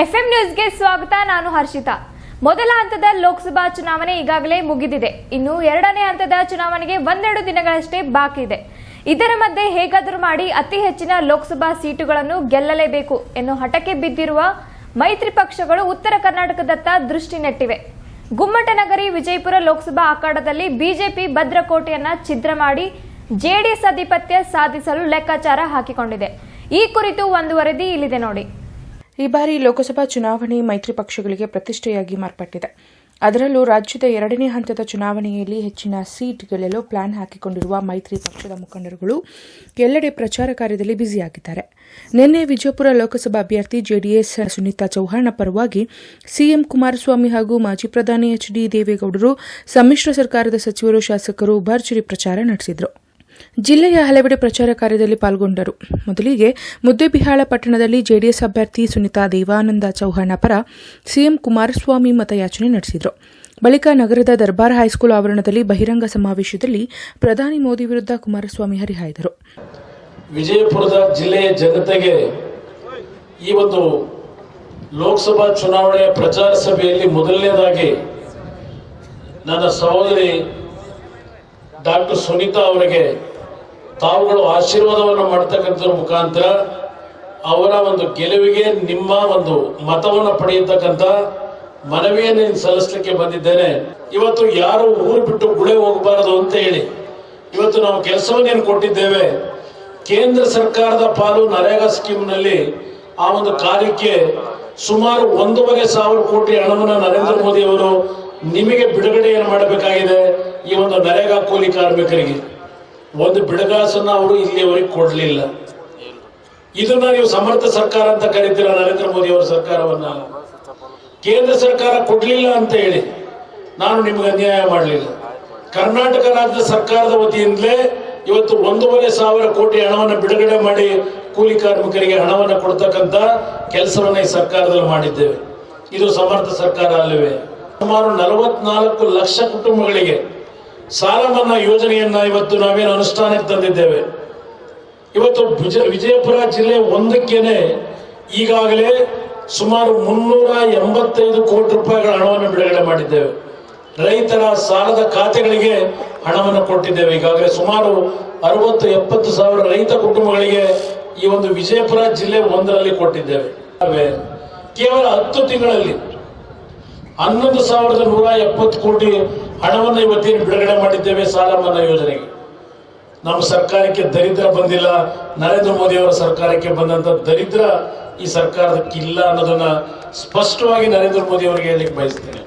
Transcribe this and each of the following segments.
FM ನ್ಯೂಸ್ಗೆ ಸ್ವಾಗತ, ನಾನು ಹರ್ಷಿತಾ. ಮೊದಲ ಹಂತದ ಲೋಕಸಭಾ ಚುನಾವಣೆ ಈಗಾಗಲೇ ಮುಗಿದಿದೆ. ಇನ್ನು ಎರಡನೇ ಹಂತದ ಚುನಾವಣೆಗೆ ಒಂದೆರಡು ದಿನಗಳಷ್ಟೇ ಬಾಕಿ ಇದೆ. ಇದರ ಮಧ್ಯೆ ಹೇಗಾದರೂ ಮಾಡಿ ಅತಿ ಹೆಚ್ಚಿನ ಲೋಕಸಭಾ ಸೀಟುಗಳನ್ನು ಗೆಲ್ಲಲೇಬೇಕು ಎಂದು ಹಠಕ್ಕೆ ಬಿದ್ದಿರುವ ಮೈತ್ರಿ ಪಕ್ಷಗಳು ಉತ್ತರ ಕರ್ನಾಟಕದತ್ತ ದೃಷ್ಟಿ ನೆಟ್ಟಿವೆ. ಗುಮ್ಮಟನಗರಿ ವಿಜಯಪುರ ಲೋಕಸಭಾ ಅಖಾಡದಲ್ಲಿ ಬಿಜೆಪಿ ಭದ್ರಕೋಟೆಯನ್ನ ಛಿದ್ರ ಮಾಡಿ ಜೆಡಿಎಸ್ ಆಧಿಪತ್ಯ ಸಾಧಿಸಲು ಲೆಕ್ಕಾಚಾರ ಹಾಕಿಕೊಂಡಿದೆ. ಈ ಕುರಿತು ಒಂದು ವರದಿ ಇಲ್ಲಿದೆ ನೋಡಿ. ಈ ಬಾರಿ ಲೋಕಸಭಾ ಚುನಾವಣೆ ಮೈತ್ರಿ ಪಕ್ಷಗಳಿಗೆ ಪ್ರತಿಷ್ಠೆಯಾಗಿ ಮಾರ್ಪಟ್ಟಿದೆ. ಅದರಲ್ಲೂ ರಾಜ್ಯದ ಎರಡನೇ ಹಂತದ ಚುನಾವಣೆಯಲ್ಲಿ ಹೆಚ್ಚಿನ ಸೀಟ್ ಗೆಲ್ಲಲು ಪ್ಲಾನ್ ಹಾಕಿಕೊಂಡಿರುವ ಮೈತ್ರಿ ಪಕ್ಷದ ಮುಖಂಡರುಗಳು ಎಲ್ಲೆಡೆ ಪ್ರಚಾರ ಕಾರ್ಯದಲ್ಲಿ ಬ್ಯುಸಿಯಾಗಿದ್ದಾರೆ. ನಿನ್ನೆ ವಿಜಯಪುರ ಲೋಕಸಭಾ ಅಭ್ಯರ್ಥಿ ಜೆಡಿಎಸ್ ಸುನೀತಾ ಚೌಹಾಣ್ ಪರವಾಗಿ ಸಿಎಂ ಕುಮಾರಸ್ವಾಮಿ ಹಾಗೂ ಮಾಜಿ ಪ್ರಧಾನಿ ಎಚ್ ಡಿ ದೇವೇಗೌಡರು ಸಮ್ಮಿಶ್ರ ಸರ್ಕಾರದ ಸಚಿವರು ಶಾಸಕರು ಭರ್ಜರಿ ಪ್ರಚಾರ ನಡೆಸಿದರು. ಜಿಲ್ಲೆಯ ಹಲವೆಡೆ ಪ್ರಚಾರ ಕಾರ್ಯದಲ್ಲಿ ಪಾಲ್ಗೊಂಡರು. ಮೊದಲಿಗೆ ಮುದ್ದೇಬಿಹಾಳ ಪಟ್ಟಣದಲ್ಲಿ ಜೆಡಿಎಸ್ ಅಭ್ಯರ್ಥಿ ಸುನಿತಾ ದೇವಾನಂದ ಚೌಹಾಣ ಪರ ಸಿಎಂ ಕುಮಾರಸ್ವಾಮಿ ಮತಯಾಚನೆ ನಡೆಸಿದರು. ಬಳಿಕ ನಗರದ ದರ್ಬಾರ್ ಹೈಸ್ಕೂಲ್ ಆವರಣದಲ್ಲಿ ಬಹಿರಂಗ ಸಮಾವೇಶದಲ್ಲಿ ಪ್ರಧಾನಿ ಮೋದಿ ವಿರುದ್ಧ ಕುಮಾರಸ್ವಾಮಿ ಹರಿಹಾಯ್ದರು. ವಿಜಯಪುರದ ಜಿಲ್ಲೆಯ ಜನತೆಗೆ ಈ ಒಂದು ಲೋಕಸಭಾ ಚುನಾವಣೆಯ ಪ್ರಚಾರ ಸಭೆಯಲ್ಲಿ ಮೊದಲನೇದಾಗಿ ನನ್ನ ಸಹೋದರಿ ಡಾಕ್ಟರ್ ಸುನೀತಾ ಅವರಿಗೆ ತಾವುಗಳು ಆಶೀರ್ವಾದವನ್ನು ಮಾಡ್ತಕ್ಕಂಥದ್ರ ಮುಖಾಂತರ ಅವರ ಒಂದು ಗೆಲುವಿಗೆ ನಿಮ್ಮ ಒಂದು ಮತವನ್ನು ಪಡೆಯತಕ್ಕಂಥ ಮನವಿಯನ್ನು ಸಲ್ಲಿಸಲಿಕ್ಕೆ ಬಂದಿದ್ದೇನೆ. ಇವತ್ತು ಯಾರು ಊರು ಬಿಟ್ಟು ಗುಳೆ ಹೋಗಬಾರದು ಅಂತ ಹೇಳಿ ಇವತ್ತು ನಾವು ಕೆಲಸವನ್ನೇನು ಕೊಟ್ಟಿದ್ದೇವೆ. ಕೇಂದ್ರ ಸರ್ಕಾರದ ಪಾಲು ನರೇಗಾ ಸ್ಕೀಮ್ನಲ್ಲಿ ಆ ಒಂದು ಕಾರ್ಯಕ್ಕೆ ಸುಮಾರು ಒಂದೂವರೆ ಸಾವಿರ ಕೋಟಿ ಹಣವನ್ನು ನರೇಂದ್ರ ಮೋದಿ ಅವರು ನಿಮಗೆ ಬಿಡುಗಡೆಯನ್ನು ಮಾಡಬೇಕಾಗಿದೆ ಈ ಒಂದು ನರೇಗಾ ಕೂಲಿ ಕಾರ್ಮಿಕರಿಗೆ. ಒಂದು ಬಿಡಗಾಸನ್ನು ಅವರು ಇಲ್ಲಿಯವರೆಗೆ ಕೊಡಲಿಲ್ಲ. ಇದನ್ನ ನೀವು ಸಮರ್ಥ ಸರ್ಕಾರ ಅಂತ ಕರೀತೀರಾ ನರೇಂದ್ರ ಮೋದಿ ಅವರ ಸರ್ಕಾರವನ್ನ? ಕೇಂದ್ರ ಸರ್ಕಾರ ಕೊಡಲಿಲ್ಲ ಅಂತ ಹೇಳಿ ನಾನು ನಿಮ್ಗೆ ಅನ್ಯಾಯ ಮಾಡಲಿಲ್ಲ. ಕರ್ನಾಟಕ ರಾಜ್ಯ ಸರ್ಕಾರದ ವತಿಯಿಂದಲೇ ಇವತ್ತು ಒಂದೂವರೆ ಸಾವಿರ ಕೋಟಿ ಹಣವನ್ನು ಬಿಡುಗಡೆ ಮಾಡಿ ಕೂಲಿ ಕಾರ್ಮಿಕರಿಗೆ ಹಣವನ್ನು ಕೊಡ್ತಕ್ಕಂಥ ಕೆಲಸವನ್ನ ಈ ಸರ್ಕಾರದಲ್ಲಿ ಮಾಡಿದ್ದೇವೆ. ಇದು ಸಮರ್ಥ ಸರ್ಕಾರ ಅಲ್ಲವೇ? ಸುಮಾರು ನಲವತ್ನಾಲ್ಕು ಲಕ್ಷ ಕುಟುಂಬಗಳಿಗೆ ಸಾಲ ಮನ್ನಾ ಯೋಜನೆಯನ್ನ ಇವತ್ತು ನಾವೇನು ಅನುಷ್ಠಾನಕ್ಕೆ ತಂದಿದ್ದೇವೆ. ಇವತ್ತು ವಿಜಯ ವಿಜಯಪುರ ಜಿಲ್ಲೆ ಒಂದಕ್ಕೇನೆ ಈಗಾಗಲೇ ಸುಮಾರು ಮುನ್ನೂರ ಎಂಬತ್ತೈದು ಕೋಟಿ ರೂಪಾಯಿಗಳ ಹಣವನ್ನು ಬಿಡುಗಡೆ ಮಾಡಿದ್ದೇವೆ. ರೈತರ ಸಾಲದ ಖಾತೆಗಳಿಗೆ ಹಣವನ್ನು ಕೊಟ್ಟಿದ್ದೇವೆ. ಈಗಾಗಲೇ ಸುಮಾರು ಅರವತ್ತು, ಎಪ್ಪತ್ತು ಸಾವಿರ ರೈತ ಕುಟುಂಬಗಳಿಗೆ ಈ ಒಂದು ವಿಜಯಪುರ ಜಿಲ್ಲೆ ಒಂದರಲ್ಲಿ ಕೊಟ್ಟಿದ್ದೇವೆ. ಕೇವಲ ಹತ್ತು ತಿಂಗಳಲ್ಲಿ ಹನ್ನೊಂದು ಸಾವಿರದ ನೂರ ಎಪ್ಪತ್ತು ಕೋಟಿ ಹಣವನ್ನು ಇವತ್ತೇನು ಬಿಡುಗಡೆ ಮಾಡಿದ್ದೇವೆ ಸಾಲ ಮನ್ನಾ ಯೋಜನೆಗೆ? ನಮ್ಮ ಸರ್ಕಾರಕ್ಕೆ ದರಿದ್ರ ಬಂದಿಲ್ಲ. ನರೇಂದ್ರ ಮೋದಿ ಅವರ ಸರ್ಕಾರಕ್ಕೆ ಬಂದಂತ ದರಿದ್ರ ಈ ಸರ್ಕಾರದಕ್ಕಿಲ್ಲ ಅನ್ನೋದನ್ನ ಸ್ಪಷ್ಟವಾಗಿ ನರೇಂದ್ರ ಮೋದಿ ಅವರಿಗೆ ಹೇಳಲಿಕ್ಕೆ ಬಯಸ್ತೇನೆ.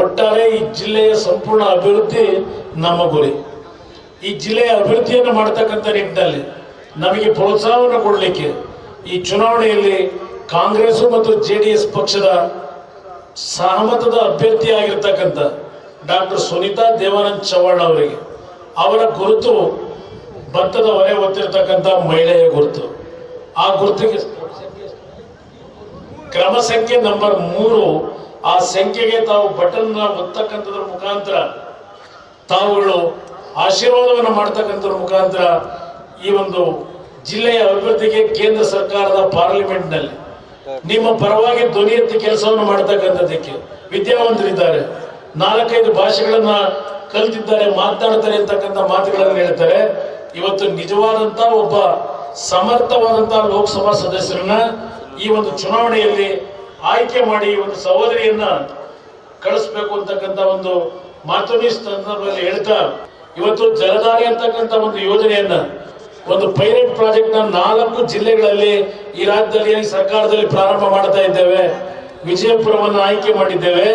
ಒಟ್ಟಾರೆ ಈ ಜಿಲ್ಲೆಯ ಸಂಪೂರ್ಣ ಅಭಿವೃದ್ಧಿ ನಮ್ಮ ಗುರಿ. ಈ ಜಿಲ್ಲೆಯ ಅಭಿವೃದ್ಧಿಯನ್ನು ಮಾಡತಕ್ಕಂಥ ನಿಟ್ಟಿನಲ್ಲಿ ನಮಗೆ ಪ್ರೋತ್ಸಾಹವನ್ನು ಕೊಡಲಿಕ್ಕೆ ಈ ಚುನಾವಣೆಯಲ್ಲಿ ಕಾಂಗ್ರೆಸ್ ಮತ್ತು ಜೆಡಿಎಸ್ ಪಕ್ಷದ ಸಹಮತದ ಅಭ್ಯರ್ಥಿ ಆಗಿರ್ತಕ್ಕಂಥ ಡಾಕ್ಟರ್ ಸುನೀತಾ ದೇವಾನಂದ್ ಚವ್ಹಾಣ್ ಅವರಿಗೆ. ಅವರ ಗುರುತು ಭತ್ತದ ಹೊರೆ ಹೊತ್ತಿರ್ತಕ್ಕಂಥ ಮಹಿಳೆಯ ಗುರುತು. ಆ ಗುರುತಿಗೆ ಕ್ರಮ ಸಂಖ್ಯೆ ನಂಬರ್ ಮೂರು. ಆ ಸಂಖ್ಯೆಗೆ ತಾವು ಬಟನ್ ಒತ್ತಕ್ಕಂಥದ್ರ ಮುಖಾಂತರ ತಾವುಗಳು ಆಶೀರ್ವಾದವನ್ನು ಮಾಡ್ತಕ್ಕಂಥದ್ರ ಮುಖಾಂತರ ಈ ಒಂದು ಜಿಲ್ಲೆಯ ಅಭಿವೃದ್ಧಿಗೆ ಕೇಂದ್ರ ಸರ್ಕಾರದ ಪಾರ್ಲಿಮೆಂಟ್ನಲ್ಲಿ ನಿಮ್ಮ ಪರವಾಗಿ ಧ್ವನಿ ಎತ್ತಿ ಕೆಲಸವನ್ನು ಮಾಡ್ತಕ್ಕಂಥದ್ದಕ್ಕೆ ವಿದ್ಯಾವಂತರಿದ್ದಾರೆ. ನಾಲ್ಕೈದು ಭಾಷೆಗಳನ್ನ ಕಲ್ತಿದ್ದಾರೆ ಮಾತನಾಡ್ತಾರೆ ಅಂತಕ್ಕಂಥ ಮಾತುಗಳನ್ನು ಹೇಳ್ತಾರೆ. ಇವತ್ತು ನಿಜವಾದಂತ ಒಬ್ಬ ಸಮರ್ಥವಾದಂತಹ ಲೋಕಸಭಾ ಸದಸ್ಯರನ್ನ ಈ ಒಂದು ಚುನಾವಣೆಯಲ್ಲಿ ಆಯ್ಕೆ ಮಾಡಿ ಈ ಒಂದು ಸಹೋದರಿಯನ್ನ ಕಳಿಸ್ಬೇಕು ಅಂತಕ್ಕಂಥ ಒಂದು ಮಾತನ್ನು ಈ ಸಂದರ್ಭದಲ್ಲಿ ಹೇಳ್ತಾ, ಇವತ್ತು ಜಲಧಾರೆ ಅಂತಕ್ಕಂಥ ಒಂದು ಯೋಜನೆಯನ್ನ, ಒಂದು ಪೈಲಟ್ ಪ್ರಾಜೆಕ್ಟ್ನ ನಾಲ್ಕು ಜಿಲ್ಲೆಗಳಲ್ಲಿ ಈ ರಾಜ್ಯದಲ್ಲಿ ಸರ್ಕಾರದಲ್ಲಿ ಪ್ರಾರಂಭ ಮಾಡ್ತಾ ಇದ್ದೇವೆ. ವಿಜಯಪುರವನ್ನು ಆಯ್ಕೆ ಮಾಡಿದ್ದೇವೆ.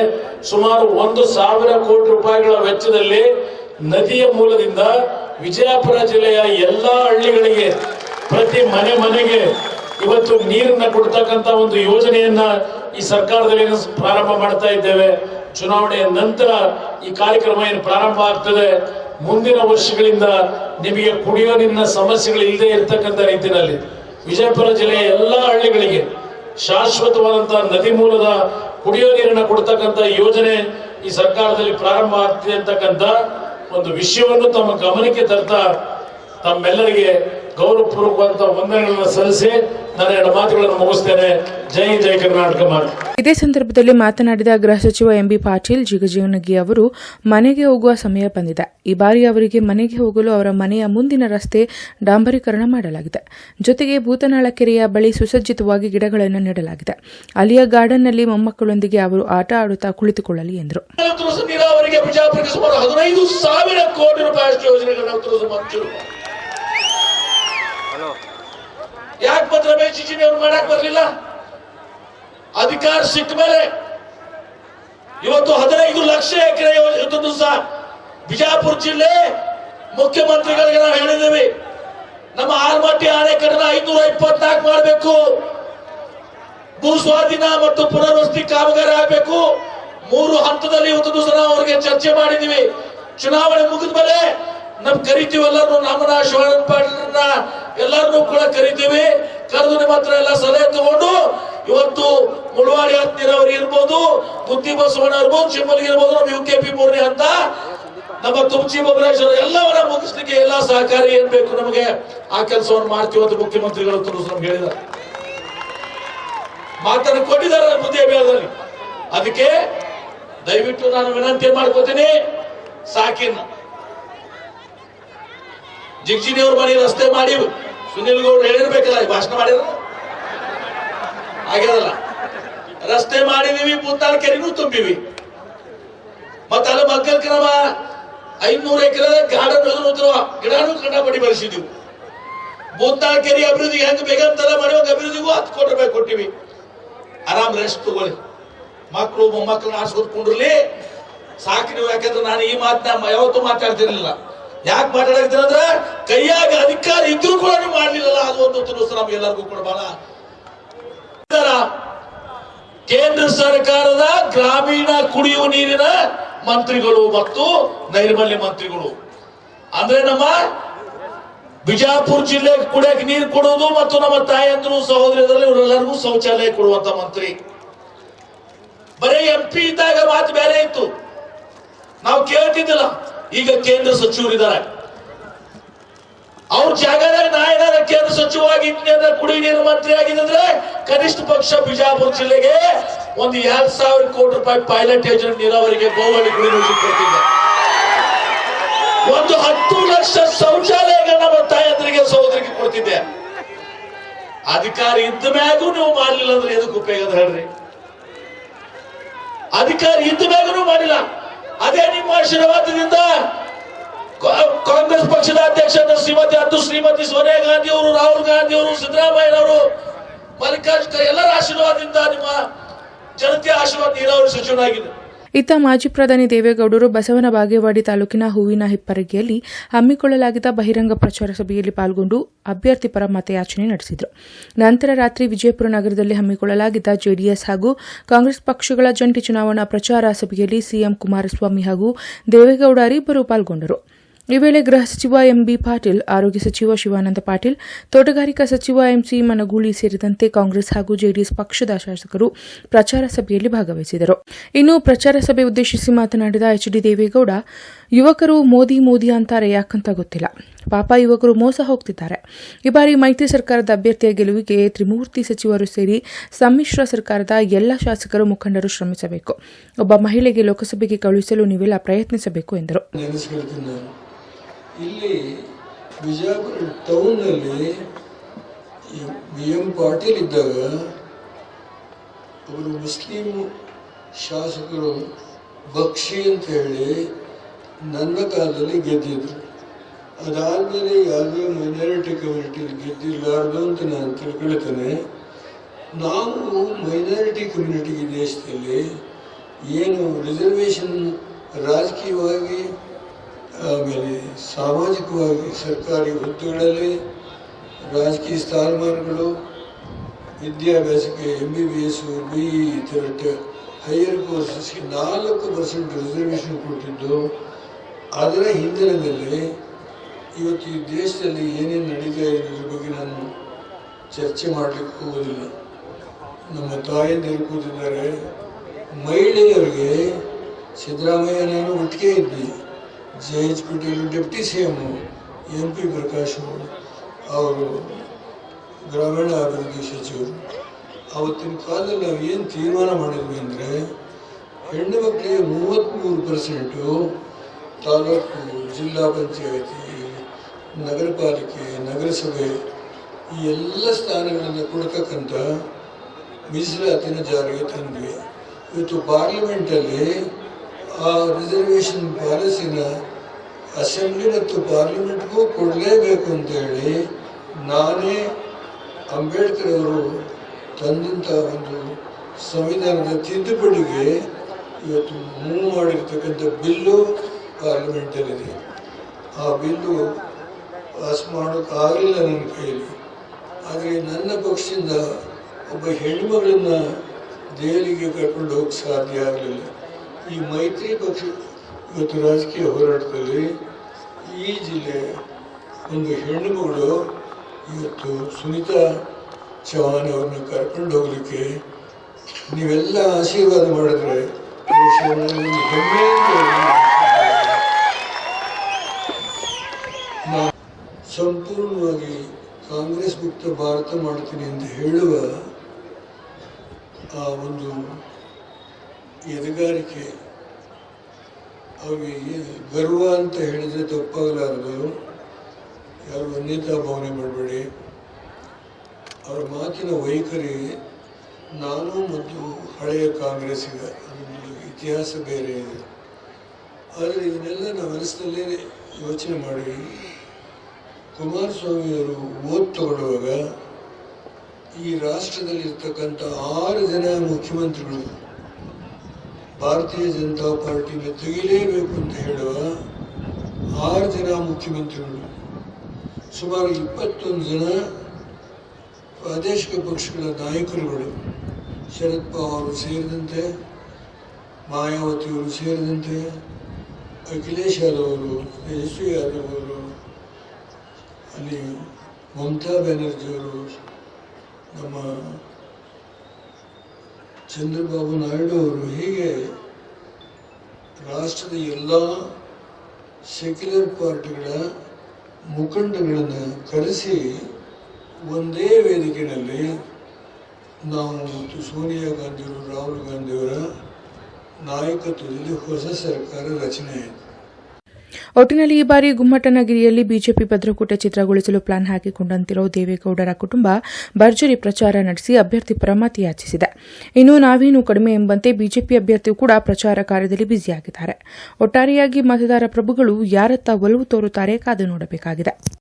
ಸುಮಾರು ಒಂದು ಸಾವಿರ ಕೋಟಿ ರೂಪಾಯಿಗಳ ವೆಚ್ಚದಲ್ಲಿ ನದಿಯ ಮೂಲದಿಂದ ವಿಜಯಪುರ ಜಿಲ್ಲೆಯ ಎಲ್ಲಾ ಹಳ್ಳಿಗಳಿಗೆ ಪ್ರತಿ ಮನೆ ಮನೆಗೆ ಇವತ್ತು ನೀರನ್ನ ಕೊಡ್ತಕ್ಕಂತ ಒಂದು ಯೋಜನೆಯನ್ನ ಈ ಸರ್ಕಾರದಲ್ಲಿ ಪ್ರಾರಂಭ ಮಾಡ್ತಾ ಇದ್ದೇವೆ. ಚುನಾವಣೆಯ ನಂತರ ಈ ಕಾರ್ಯಕ್ರಮ ಏನು ಪ್ರಾರಂಭ ಆಗ್ತದೆ. ಮುಂದಿನ ವರ್ಷಗಳಿಂದ ನಿಮಗೆ ಕುಡಿಯೋ ನೀರಿನ ಸಮಸ್ಯೆಗಳು ಇಲ್ಲದೆ ಇರತಕ್ಕಂಥ ರೀತಿಯಲ್ಲಿ ವಿಜಯಪುರ ಜಿಲ್ಲೆಯ ಎಲ್ಲಾ ಹಳ್ಳಿಗಳಿಗೆ ಶಾಶ್ವತವಾದಂತಹ ನದಿ ಮೂಲದ ಕುಡಿಯೋ ನೀರನ್ನ ಕೊಡ್ತಕ್ಕಂಥ ಯೋಜನೆ ಈ ಸರ್ಕಾರದಲ್ಲಿ ಪ್ರಾರಂಭ ಆಗ್ತಿದೆ ಅಂತಕ್ಕಂಥ ಒಂದು ವಿಷಯವನ್ನು ತಮ್ಮ ಗಮನಕ್ಕೆ ತರ್ತಾ ತಮ್ಮೆಲ್ಲರಿಗೆ ಗೌರವಪೂರ್ವಕವಾದಂತಹ ವಂದನೆಗಳನ್ನು ಸಲ್ಲಿಸಿ ಎರಡು ಮಾತುಗಳನ್ನು ಮುಗಿಸ್ತೇನೆ. ಜೈ ಜೈ ಕರ್ನಾಟಕ ಮಾತು. ಇದೇ ಸಂದರ್ಭದಲ್ಲಿ ಮಾತನಾಡಿದ ಗೃಹ ಸಚಿವ ಎಂಬಿ ಪಾಟೀಲ್ ಜಿಗಜೀವನಗಿ ಅವರು ಮನೆಗೆ ಹೋಗುವ ಸಮಯ ಬಂದಿದೆ. ಈ ಬಾರಿ ಅವರಿಗೆ ಮನೆಗೆ ಹೋಗಲು ಅವರ ಮನೆಯ ಮುಂದಿನ ರಸ್ತೆ ಡಾಂಬರೀಕರಣ ಮಾಡಲಾಗಿದೆ. ಜೊತೆಗೆ ಭೂತನಾಳ ಕೆರೆಯ ಬಳಿ ಸುಸಜ್ಜಿತವಾಗಿ ಗಿಡಗಳನ್ನು ನೆಡಲಾಗಿದೆ. ಅಲ್ಲಿಯ ಗಾರ್ಡನ್ನಲ್ಲಿ ಮೊಮ್ಮಕ್ಕಳೊಂದಿಗೆ ಅವರು ಆಟ ಆಡುತ್ತಾ ಕುಳಿತುಕೊಳ್ಳಲಿ ಎಂದರು. ಸುಮಾರು ಹದಿನೈದು ಸಾವಿರ ಕೋಟಿ ರೂಪಾಯಿ ಯೋಜನೆಗಳನ್ನ ಯಾಕೆ ಪತ್ರ ಜಿಜಿನಿ ಅವ್ರು ಮಾಡಕ್ ಬರ್ಲಿಲ್ಲ? ಅಧಿಕಾರ ಸಿಕ್ಕ ಮೇಲೆ ಇವತ್ತು ಹದಿನೈದು ಲಕ್ಷ ಎಕರೆ ಇವತ್ತು ದಿವಸ ಬಿಜಾಪುರ ಜಿಲ್ಲೆ ಮುಖ್ಯಮಂತ್ರಿಗಳಿಗೆ ನಾವು ಹೇಳಿದ್ದೇವೆ. ನಮ್ಮ ಆಲ್ಮಟ್ಟಿ ಆಣೆಕಟ್ಟನ ಐನೂರ ಇಪ್ಪತ್ನಾಲ್ಕು ಮಾಡಬೇಕು. ಭೂ ಸ್ವಾಧೀನ ಮತ್ತು ಪುನರ್ವಸತಿ ಕಾಮಗಾರಿ ಆಗಬೇಕು. ಮೂರು ಹಂತದಲ್ಲಿ ಇವತ್ತು ದಿವಸ ನಾವು ಅವರಿಗೆ ಚರ್ಚೆ ಮಾಡಿದೀವಿ ಚುನಾವಣೆ ಮುಗಿದ ಮೇಲೆ ನಮ್ ಕರಿತೀವಿ ಎಲ್ಲರೂ ನಮ್ಮನ ಶಿವಾನಂದ ಪಾಟೀಲ್ರನ್ನ ಎಲ್ಲರನ್ನೂ ಕೂಡ ಕರಿತೀವಿ. ಕರೆದು ನಿಮ್ಮ ಹತ್ರ ಎಲ್ಲ ಸಲಹೆ ತಗೊಂಡು, ಇವತ್ತು ಮುಳವಾಡಿ ಹತ್ತು ನೀರಾವರಿ ಇರ್ಬೋದು, ಬುದ್ಧಿ ಬಸವಣ್ಣ ಇರ್ಬೋದು ಶಿವಮೊಗ್ಗ ಇರ್ಬೋದು, ನಮ್ಮ ಯು ಕೆ ಪಿ ಮೂರನೇ ಹಂತ, ನಮ್ಮ ತುಮಚಿ ಬಬರೇಶ್ವರ ಎಲ್ಲವರ ಮುಗಿಸ್ಲಿಕ್ಕೆ ಎಲ್ಲ ಸಹಕಾರಿ ಏನ್ ಬೇಕು ನಮಗೆ? ಆ ಕೆಲಸವನ್ನು ಮಾಡ್ತೀವಿ ಅಂತ ಮುಖ್ಯಮಂತ್ರಿಗಳು ನಮ್ಗೆ ಹೇಳಿದ್ದಾರೆ. ಮಾತನ್ನು ಕೊಟ್ಟಿದ್ದಾರೆ ಬುದ್ಧಿ ಅಭಿಯಾನದಲ್ಲಿ. ಅದಕ್ಕೆ ದಯವಿಟ್ಟು ನಾನು ವಿನಂತಿ ಮಾಡ್ಕೋತೀನಿ ಸಾಕಿನ ಜಿಗ್ಜಿನಿಯವ್ರ ಮನೆ ರಸ್ತೆ ಮಾಡಿ ಸುನಿಲ್ ಗೌಡ್ ಹೇಳಿರ್ಬೇಕಲ್ಲ, ಈ ಭಾಷಣ ಮಾಡಿರ ಆಗ್ಯದಲ್ಲ ರಸ್ತೆ ಮಾಡಿದೀವಿ ಪುತ್ತಾಳ ಕೆರೆಗೂ ತುಂಬಿವಿ. ಮತ್ತೆ ಅಲ್ಲಿ ಮಕ್ಕಳ ಕ್ರಮ ಐದ್ನೂರು ಎಕರೆ ಗಾರ್ಡನ್ ಉತ್ತರವ ಗಿಡನೂ ಕಂಡಪಟ್ಟಿ ಬೆಳೆಸಿದ್ವಿ. ಭೂತಾಳ ಕೆರೆ ಅಭಿವೃದ್ಧಿ ಹೆಂಗ್ ಬೇಗಂತಲ್ಲ ಮಾಡಿ ಒಂದು ಅಭಿವೃದ್ಧಿಗೂ ಹತ್ತು ಕೋಟಿ ರೂಪಾಯಿ ಕೊಟ್ಟಿವಿ. ಆರಾಮ್ ರೆಸ್ಟ್ ತಗೊಳ್ಳಿ. ಮಕ್ಕಳು ಮೊಮ್ಮಕ್ಕಳನ್ನ ಆಡ್ಸ್ಕೊತ್ ಕುಂಡ್ರಲಿ ಸಾಕು ನೀವು, ಯಾಕಂದ್ರೆ ನಾನು ಈ ಮಾತನ್ನ ಯಾವತ್ತೂ ಮಾತಾಡ್ತಿರ್ಲಿಲ್ಲ. ಯಾಕೆ ಮಾತಾಡ್ತೀನಿ ಅಂದ್ರೆ, ಕೈಯಾಗ ತುರುಸು ನಮ್ಗೆಲ್ಲರಿಗೂ ಕೂಡ ಬಹಳ ಕೇಂದ್ರ ಸರ್ಕಾರದ ಗ್ರಾಮೀಣ ಕುಡಿಯುವ ನೀರಿನ ಮಂತ್ರಿಗಳು ಮತ್ತು ನೈರ್ಮಲ್ಯ ಮಂತ್ರಿಗಳು. ಅಂದ್ರೆ ನಮ್ಮ ಬಿಜಾಪುರ ಜಿಲ್ಲೆ ಕುಡಿಯಕ್ಕೆ ನೀರು ಕೊಡೋದು ಮತ್ತು ನಮ್ಮ ತಾಯಂದ್ರು ಸಹೋದರಿಯಲ್ಲಿ ಇವರೆಲ್ಲರಿಗೂ ಶೌಚಾಲಯ ಕೊಡುವಂತ ಮಂತ್ರಿ. ಬರೀ ಎಂ ಪಿ ಇದ್ದಾಗ ಮಾತು ಬೇರೆ ಇತ್ತು. ನಾವು ಕೇಳ್ತಿದ್ದಿಲ್ಲ. ಈಗ ಕೇಂದ್ರ ಸಚಿವರಿದ್ದಾರೆ. ಅವ್ರ ಜಾಗದಾಗ ನಾ ಏನಾರ ಕೇಂದ್ರ ಸಚಿವವಾಗಿ ಇದ್ನ ಕುಡಿ ನೀರು ಮಂತ್ರಿ ಆಗಿದ್ರೆ ಕನಿಷ್ಠ ಪಕ್ಷ ಬಿಜಾಪುರ ಜಿಲ್ಲೆಗೆ ಒಂದು ಎರಡ್ ಸಾವಿರ ಕೋಟಿ ರೂಪಾಯಿ ಪೈಲಟ್ ಯೋಜನೆ ನೀರಾವರಿಗೆ ಗೋವಳಿ ಕುಡಿ ಒಂದು ಹತ್ತು ಲಕ್ಷ ಶೌಚಾಲಯಗಳನ್ನ ನಮ್ಮ ತಾಯಂದ್ರಿಗೆ, ಸಹೋದರಿಗೆ ಕೊಡ್ತಿದ್ದೆ. ಅಧಿಕಾರ ಇದ್ದ ಮ್ಯಾಗೂ ನೀವು ಮಾಡಲಿಲ್ಲ ಅಂದ್ರೆ ಎದಕ್ಕೆ ಉಪಯೋಗ ಅದ ಹೇಳ್ರಿ? ಅಧಿಕಾರ ಇದ್ದ ಮ್ಯಾಗೂ ಮಾಡಿಲ್ಲ. ಅದೇ ನಿಮ್ಮ ಆಶೀರ್ವಾದದಿಂದ ಕಾಂಗ್ರೆಸ್ ಪಕ್ಷದ ಅಧ್ಯಕ್ಷ ಶ್ರೀಮತಿ ಅದು ಶ್ರೀಮತಿ ಸೋನಿಯಾ ಗಾಂಧಿ ಅವರು ರಾಹುಲ್ ಗಾಂಧಿ ಅವರು ಸಿದ್ದರಾಮಯ್ಯನವರು, ಮಲ್ಲಿಕಾರ್ಜುನ ಎಲ್ಲರ ಆಶೀರ್ವಾದದಿಂದ ನಿಮ್ಮ ಜನತೆಯ ಆಶೀರ್ವಾದ ನೀರಾವರಿ ಸಚಿವನಾಗಿದೆ. ಇತ್ತ ಮಾಜಿ ಪ್ರಧಾನಿ ದೇವೇಗೌಡರು ಬಸವನ ಬಾಗೇವಾಡಿ ತಾಲೂಕಿನ ಹೂವಿನ ಹಿಪ್ಪರಗಿಯಲ್ಲಿ ಹಮ್ಮಿಕೊಳ್ಳಲಾಗಿದ್ದ ಬಹಿರಂಗ ಪ್ರಚಾರ ಸಭೆಯಲ್ಲಿ ಪಾಲ್ಗೊಂಡು ಅಭ್ಯರ್ಥಿ ಪರ ಮತಯಾಚನೆ ನಡೆಸಿದರು. ನಂತರ ರಾತ್ರಿ ವಿಜಯಪುರ ನಗರದಲ್ಲಿ ಹಮ್ಮಿಕೊಳ್ಳಲಾಗಿದ್ದ ಜೆಡಿಎಸ್ ಹಾಗೂ ಕಾಂಗ್ರೆಸ್ ಪಕ್ಷಗಳ ಜಂಟಿ ಚುನಾವಣಾ ಪ್ರಚಾರ ಸಭೆಯಲ್ಲಿ ಸಿಎಂ ಕುಮಾರಸ್ವಾಮಿ ಹಾಗೂ ದೇವೇಗೌಡರಿಬ್ಬರು ಪಾಲ್ಗೊಂಡರು. ಈ ವೇಳೆ ಗೃಹ ಸಚಿವ ಎಂಬಿ ಪಾಟೀಲ್, ಆರೋಗ್ಯ ಸಚಿವ ಶಿವಾನಂದ ಪಾಟೀಲ್, ತೋಟಗಾರಿಕಾ ಸಚಿವ ಎಂಸಿ ಮನಗೂಳಿ ಸೇರಿದಂತೆ ಕಾಂಗ್ರೆಸ್ ಹಾಗೂ ಜೆಡಿಎಸ್ ಪಕ್ಷದ ಶಾಸಕರು ಪ್ರಚಾರ ಸಭೆಯಲ್ಲಿ ಭಾಗವಹಿಸಿದರು. ಇನ್ನು ಪ್ರಚಾರ ಸಭೆ ಉದ್ದೇಶಿಸಿ ಮಾತನಾಡಿದ ಎಚ್ ಡಿ ದೇವೇಗೌಡ, ಯುವಕರು ಮೋದಿ ಮೋದಿ ಅಂತಾರೆ, ಯಾಕಂತ ಗೊತ್ತಿಲ್ಲ. ಪಾಪ ಯುವಕರು ಮೋಸ ಹೋಗ್ತಿದ್ದಾರೆ. ಈ ಬಾರಿ ಮೈತ್ರಿ ಸರ್ಕಾರದ ಅಭ್ಯರ್ಥಿಯ ಗೆಲುವಿಗೆ ತ್ರಿಮೂರ್ತಿ ಸಚಿವರು ಸೇರಿ ಸಮ್ಮಿಶ್ರ ಸರ್ಕಾರದ ಎಲ್ಲ ಶಾಸಕರು ಮುಖಂಡರು ಶ್ರಮಿಸಬೇಕು. ಒಬ್ಬ ಮಹಿಳೆಗೆ ಲೋಕಸಭೆಗೆ ಕಳುಹಿಸಲು ನೀವೆಲ್ಲ ಪ್ರಯತ್ನಿಸಬೇಕು ಎಂದರು. ಇಲ್ಲಿ ಬಿಜಾಪುರ ಟೌನ್ನಲ್ಲಿ ಬಿ ಎಂ ಪಾಟೀಲ್ ಇದ್ದಾಗ ಅವರು ಮುಸ್ಲಿಂ ಶಾಸಕರು ಬಕ್ಷಿ ಅಂತ ಹೇಳಿ ನನ್ನ ಕಾಲದಲ್ಲಿ ಗೆದ್ದಿದ್ರು. ಅದಾದಮೇಲೆ ಯಾವುದೇ ಮೈನಾರಿಟಿ ಕಮ್ಯುನಿಟಿ ಗೆದ್ದಿರಲಾರ್ದು ಅಂತ ನಾನು ತಿಳ್ಕೊಳ್ತೇನೆ. ನಾವು ಮೈನಾರಿಟಿ ಕಮ್ಯುನಿಟಿಗೆ ದೇಶದಲ್ಲಿ ಏನು ರಿಸರ್ವೇಷನ್ ರಾಜಕೀಯವಾಗಿ ಆಮೇಲೆ ಸಾಮಾಜಿಕವಾಗಿ ಸರ್ಕಾರಿ ಹುದ್ದೆಗಳಲ್ಲಿ ರಾಜಕೀಯ ಸ್ಥಾನಮಾನಗಳು, ವಿದ್ಯಾಭ್ಯಾಸಕ್ಕೆ M B B S B E ಥರ ಹೈಯರ್ ಕೋರ್ಸಸ್ಗೆ ನಾಲ್ಕು ಪರ್ಸೆಂಟ್ ರಿಸರ್ವೇಷನ್ ಕೊಟ್ಟಿದ್ದು, ಅದರ ಹಿನ್ನೆಲೆಯಲ್ಲಿ ಇವತ್ತು ಈ ದೇಶದಲ್ಲಿ ಏನೇನು ನಡೀತಾ ಇದೆ ಇದ್ರ ಬಗ್ಗೆ ನಾನು ಚರ್ಚೆ ಮಾಡಲಿಕ್ಕೆ ಹೋಗೋದಿಲ್ಲ. ನಮ್ಮ ತಾಯಂದಿರು ಕೂತಿದ್ದಾರೆ. ಮಹಿಳೆಯರಿಗೆ ಸಿದ್ದರಾಮಯ್ಯ ನಾನು ಒಟ್ಟಿಗೆ ಇದ್ವಿ J H Patel deputy C M M P Prakash ಅವರು ಗ್ರಾಮೀಣಾಭಿವೃದ್ಧಿ ಸಚಿವರು. ಅವತ್ತಿನ ಕಾಲದಲ್ಲಿ ನಾವು ಏನು ತೀರ್ಮಾನ ಮಾಡಿದ್ವಿ ಅಂದರೆ, ಹೆಣ್ಣು ಮಕ್ಕಳಿಗೆ ಮೂವತ್ತ್ಮೂರು ಪರ್ಸೆಂಟು ತಾಲೂಕು ಜಿಲ್ಲಾ ಪಂಚಾಯತಿ, ನಗರ ಪಾಲಿಕೆ, ನಗರಸಭೆ ಈ ಎಲ್ಲ ಸ್ಥಾನಗಳನ್ನು ಕೊಡ್ತಕ್ಕಂಥ ಮೀಸಲಾತಿನ ಜಾರಿಗೆ ತಂದ್ವಿ. ಇವತ್ತು ಪಾರ್ಲಿಮೆಂಟಲ್ಲಿ ಆ ರಿಸರ್ವೇಷನ್ ಪಾಲಿಸಿನ ಅಸೆಂಬ್ಲಿ ಮತ್ತು ಪಾರ್ಲಿಮೆಂಟ್ಗೂ ಕೊಡಲೇಬೇಕು ಅಂತೇಳಿ ನಾನೇ ಅಂಬೇಡ್ಕರ್ ಅವರು ತಂದಂಥ ಒಂದು ಸಂವಿಧಾನದ ತಿದ್ದುಪಡಿಗೆ ಇವತ್ತು ಮೂವ್ ಮಾಡಿರ್ತಕ್ಕಂಥ ಬಿಲ್ಲು ಪಾರ್ಲಿಮೆಂಟಲ್ಲಿದೆ. ಆ ಬಿಲ್ಲು ಪಾಸ್ ಮಾಡೋಕ್ಕಾಗಲಿಲ್ಲ ನನ್ನ ಕೈಯಲ್ಲಿ. ಆದರೆ ನನ್ನ ಪಕ್ಷದಿಂದ ಒಬ್ಬ ಹೆಣ್ಮಗಳನ್ನು ದೆಹಲಿಗೆ ಕರ್ಕೊಂಡು ಹೋಗಕ್ಕೆ ಸಾಧ್ಯ ಆಗಲಿಲ್ಲ. ಈ ಮೈತ್ರಿ ಪಕ್ಷ ಇವತ್ತು ರಾಜಕೀಯ ಹೋರಾಟದಲ್ಲಿ ಈ ಜಿಲ್ಲೆ ಒಂದು ಹೆಣ್ಣು ಇವತ್ತು ಸುನೀತಾ ಚೌಹಾನ್ ಅವ್ರನ್ನ ಕರ್ಕೊಂಡು ಹೋಗ್ಲಿಕ್ಕೆ ನೀವೆಲ್ಲ ಆಶೀರ್ವಾದ ಮಾಡಿದ್ರೆ ಹೆಮ್ಮೆ ಸಂಪೂರ್ಣವಾಗಿ ಕಾಂಗ್ರೆಸ್ ಮುಕ್ತ ಭಾರತ ಮಾಡ್ತೀನಿ ಅಂತ ಹೇಳುವ ಆ ಒಂದು ಎದೆಗಾರಿಕೆ ಅವ್ರಿಗೆ ಗರ್ವ ಅಂತ ಹೇಳಿದರೆ ತಪ್ಪಾಗಲಾರದು. ಯಾರು ಅನ್ಯತಾ ಭಾವನೆ ಮಾಡಬೇಡಿ. ಅವರ ಮಾತಿನ ವೈಖರಿ ನಾನು ಮತ್ತು ಹಳೆಯ ಕಾಂಗ್ರೆಸ್ಸಿಗ ಇತಿಹಾಸ ಬೇರೆ ಇದೆ. ಆದರೆ ಇದನ್ನೆಲ್ಲ ನಾವು ಮನಸ್ಸಿನಲ್ಲೇ ಯೋಚನೆ ಮಾಡಿ. ಕುಮಾರಸ್ವಾಮಿಯವರು ಓದ್ ತಗೊಳ್ಳುವಾಗ ಈ ರಾಷ್ಟ್ರದಲ್ಲಿರ್ತಕ್ಕಂಥ ಆರು ಜನ ಮುಖ್ಯಮಂತ್ರಿಗಳು ಭಾರತೀಯ ಜನತಾ ಪಾರ್ಟಿನ ತೆಗಿಲೇಬೇಕು ಅಂತ ಹೇಳುವ ಆರು ಜನ ಮುಖ್ಯಮಂತ್ರಿಗಳು. ಸುಮಾರು ಇಪ್ಪತ್ತೊಂದು ಜನ ಪ್ರಾದೇಶಿಕ ಪಕ್ಷಗಳ ನಾಯಕರುಗಳು. ಶರದ್ ಪವಾರ್ ಸೇರಿದಂತೆ ಮಾಯಾವತಿಯವರು ಸೇರಿದಂತೆ, ಅಖಿಲೇಶ್ ಯಾದವ್ ಅವರು ಯಶಸ್ವಿ ಯಾದವ್ ಅವರು, ಅಲ್ಲಿ ಮಮತಾ ಬ್ಯಾನರ್ಜಿಯವರು ನಮ್ಮ ಚಂದ್ರಬಾಬು ನಾಯ್ಡು ಅವರು ಹೀಗೆ ರಾಷ್ಟ್ರದ ಎಲ್ಲ ಸೆಕ್ಯುಲರ್ ಪಾರ್ಟಿಗಳ ಮುಖಂಡಗಳನ್ನು ಕರೆಸಿ ಒಂದೇ ವೇದಿಕೆಯಲ್ಲಿ ನಾವು ಮತ್ತು ಸೋನಿಯಾ ಗಾಂಧಿಯವರು, ರಾಹುಲ್ ಗಾಂಧಿಯವರ ನಾಯಕತ್ವದಲ್ಲಿ ಹೊಸ ಸರ್ಕಾರ ರಚನೆ ಆಯಿತು. ಒಟ್ಟಿನಲ್ಲಿ ಈ ಬಾರಿ ಗುಮ್ಮಟನಗಿರಿಯಲ್ಲಿ ಬಿಜೆಪಿ ಭದ್ರಕೂಟ ಚಿತ್ರಗೊಳಿಸಲು ಪ್ಲಾನ್ ಹಾಕಿಕೊಂಡಂತಿರೋ ದೇವೇಗೌಡರ ಕುಟುಂಬ ಭರ್ಜರಿ ಪ್ರಚಾರ ನಡೆಸಿ ಅಭ್ಯರ್ಥಿ ಪರ ಮತ ಯಾಚಿಸಿದೆ. ಇನ್ನು ನಾವೇನು ಕಡಿಮೆ ಎಂಬಂತೆ ಬಿಜೆಪಿ ಅಭ್ಯರ್ಥಿಯು ಕೂಡ ಪ್ರಚಾರ ಕಾರ್ಯದಲ್ಲಿ ಬ್ಯುಸಿಯಾಗಿದ್ದಾರೆ. ಒಟ್ಟಾರೆಯಾಗಿ ಮತದಾರ ಪ್ರಭುಗಳು ಯಾರತ್ತ ಒಲವು ತೋರುತ್ತಾರೆ ಕಾದು ನೋಡಬೇಕಾಗಿದೆ.